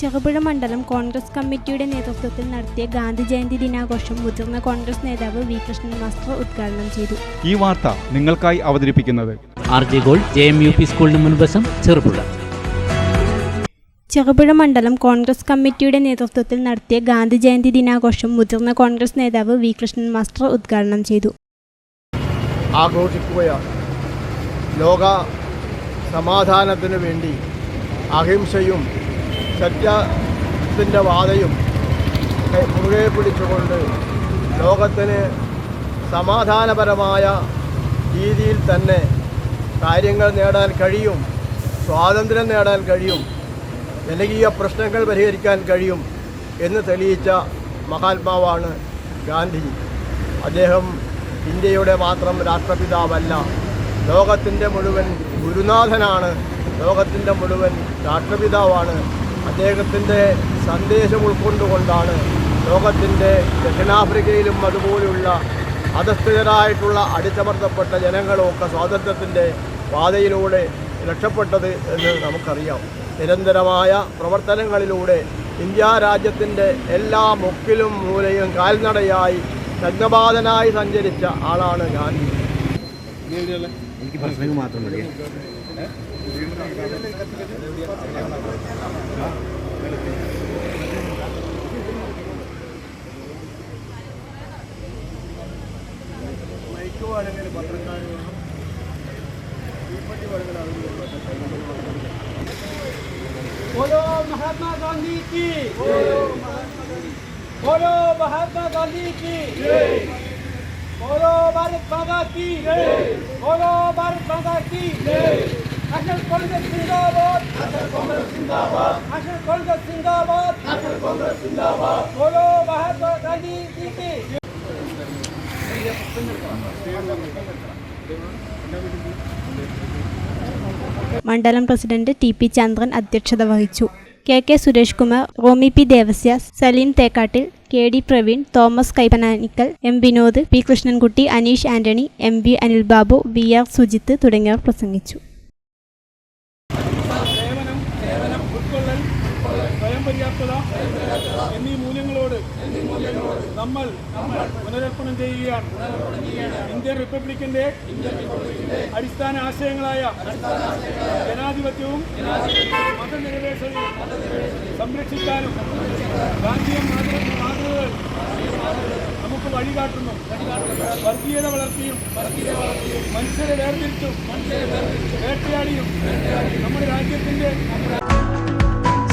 ചെറുപുഴ മണ്ഡലം കോൺഗ്രസ് കമ്മിറ്റിയുടെ നേതൃത്വത്തിൽ നടത്തിയ ഗാന്ധി ജയന്തി ദിനാഘോഷം മുതിർന്ന കോൺഗ്രസ് നേതാവ് വി കൃഷ്ണൻ മാസ്റ്റർ ഉദ്ഘാടനം ചെയ്തു. ഈ വാർത്ത നിങ്ങൾക്കായി അവതരിപ്പിക്കുന്നത് R J gold J M U P സ്കൂളിന് മുൻവശം ചെറുപുഴ. ചെറുപുഴ മണ്ഡലം കോൺഗ്രസ് കമ്മിറ്റിയുടെ നേതൃത്വത്തിൽ നടത്തിയ ഗാന്ധി ജയന്തി ദിനാഘോഷം മുതിർന്ന കോൺഗ്രസ് നേതാവ് വി കൃഷ്ണൻ മാസ്റ്റർ ഉദ്ഘാടനം ചെയ്തു. ആഘോഷിക്കുകയാണ്. ലോക സമാധാനത്തിനു വേണ്ടി അഹിംസയും സത്യത്തിന്റെ വാതയും മുറുകെ പിടിച്ചുകൊണ്ട് ലോകത്തിന് സമാധാനപരമായ രീതിയിൽ തന്നെ കാര്യങ്ങൾ നേടാൻ കഴിയും സ്വാതന്ത്ര്യം നേടാൻ കഴിയും ജനകീയ പ്രശ്നങ്ങൾ പരിഹരിക്കാൻ കഴിയും എന്ന് തെളിയിച്ച മഹാത്മാവാണ് ഗാന്ധിജി. അദ്ദേഹം ഇന്ത്യയുടെ മാത്രം രാഷ്ട്രപിതാവല്ല ലോകത്തിന്റെ മുഴുവൻ ഗുരുനാഥനാണ് ലോകത്തിന്റെ മുഴുവൻ രാഷ്ട്രപിതാവാണ്. അദ്ദേഹത്തിന്റെ സന്ദേശം ഉൾക്കൊണ്ടുകൊണ്ടാണ് ലോകത്തിന്റെ ദക്ഷിണാഫ്രിക്കയിലും അതുപോലെയുള്ള അധസ്ഥിതരായിട്ടുള്ള അടിച്ചമർത്തപ്പെട്ട ജനങ്ങളുമൊക്കെ സ്വാതന്ത്ര്യത്തിന്റെ പാതയിലൂടെ രക്ഷപ്പെട്ടത് എന്ന് നമുക്കറിയാം. നിരന്തരമായ പ്രവർത്തനങ്ങളിലൂടെ ഇന്ത്യ രാജ്യത്തിന്റെ എല്ലാ മുക്കിലും മൂലയും കാൽനടയായി നഗ്നപാതനായി സഞ്ചരിച്ച ആളാണ് ഗാന്ധി. बोलो महात्मा गांधी की बोलो महात्मा गांधी की बोलो भारत माता की बोलो भारत माता की नेशनल कांग्रेस जिंदाबाद नेशनल कांग्रेस जिंदाबाद नेशनल कांग्रेस जिंदाबाद नेशनल कांग्रेस जिंदाबाद बोलो महात्मा गांधी जी की മണ്ഡലം പ്രസിഡന്റ് ടി പി ചന്ദ്രൻ അധ്യക്ഷത വഹിച്ചു. K K Suresh Kumar Romy P Devasya Salim Thekkattil K D Praveen Thomas Kaipananikkal M Vinod P Krishnankutty Aneesh Antony M V Anil Babu V R Sujith തുടങ്ങിയവർ പ്രസംഗിച്ചു. എന്നീ മൂല്യങ്ങളോട് നമ്മൾ പുനരർപ്പണം ചെയ്യുകയാണ്. ഇന്ത്യൻ റിപ്പബ്ലിക്കിന്റെ അടിസ്ഥാന ആശയങ്ങളായ ജനാധിപത്യവും മതനിരപേക്ഷതയും സംരക്ഷിക്കാനും ഗാന്ധിയൻ മാതൃ മാതൃകകൾ നമുക്ക് വഴികാട്ടുന്നു. വർഗീയത വളർത്തിയും മനുഷ്യരെ വേർതിരിച്ചും വേട്ടയാടിയും നമ്മുടെ രാജ്യത്തിന്റെ